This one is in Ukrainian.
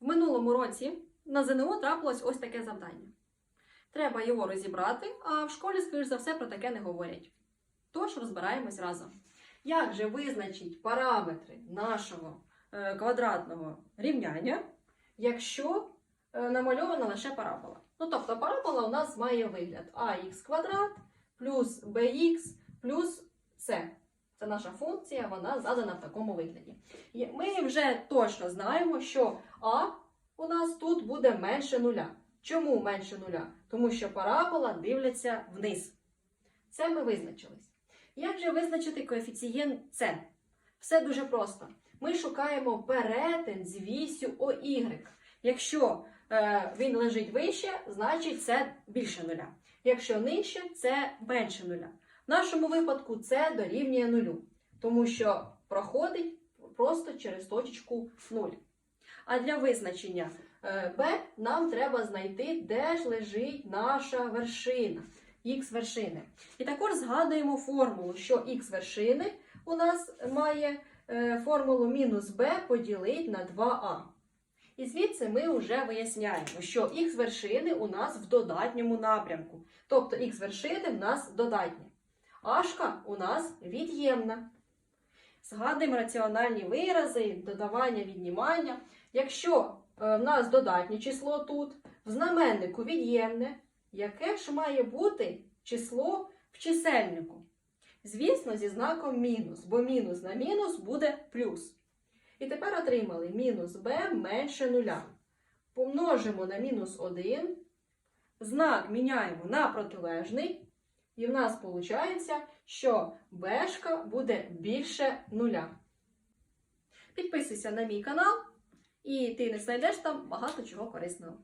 В минулому році на ЗНО трапилось ось таке завдання. Треба його розібрати, а в школі, скоріш за все, про таке не говорять. Тож розбираємось разом. Як же визначить параметри нашого е, квадратного рівняння, якщо е, намальована лише парабола? Ну, тобто парабола у нас має вигляд ax квадрат плюс bx плюс c. Це наша функція, вона задана в такому вигляді. І Ми вже точно знаємо, що а у нас тут буде менше нуля. Чому менше нуля? Тому що парабола дивляться вниз. Це ми визначились. Як же визначити коефіцієнт С? Все дуже просто. Ми шукаємо перетин з вісю OY. Якщо е, він лежить вище, значить це більше нуля. Якщо нижче, це менше нуля. В нашому випадку це дорівнює нулю, тому що проходить просто через точечку 0. А для визначення е, b нам треба знайти, де ж лежить наша вершина, х вершини. І також згадуємо формулу, що х вершини у нас має е, формулу мінус b поділити на 2а. І звідси ми вже виясняємо, що х вершини у нас в додатньому напрямку. Тобто х вершини в нас додатні. Ашка у нас від'ємна. Згадуємо раціональні вирази, додавання, віднімання. Якщо е, в нас додатнє число тут, в знаменнику від'ємне, яке ж має бути число в чисельнику? Звісно, зі знаком мінус, бо мінус на мінус буде плюс. І тепер отримали мінус b менше нуля. Помножимо на мінус 1, знак міняємо на протилежний, і в нас виходить, що b буде більше нуля. Підписуйся на мій канал, і ти не знайдеш там багато чого корисного.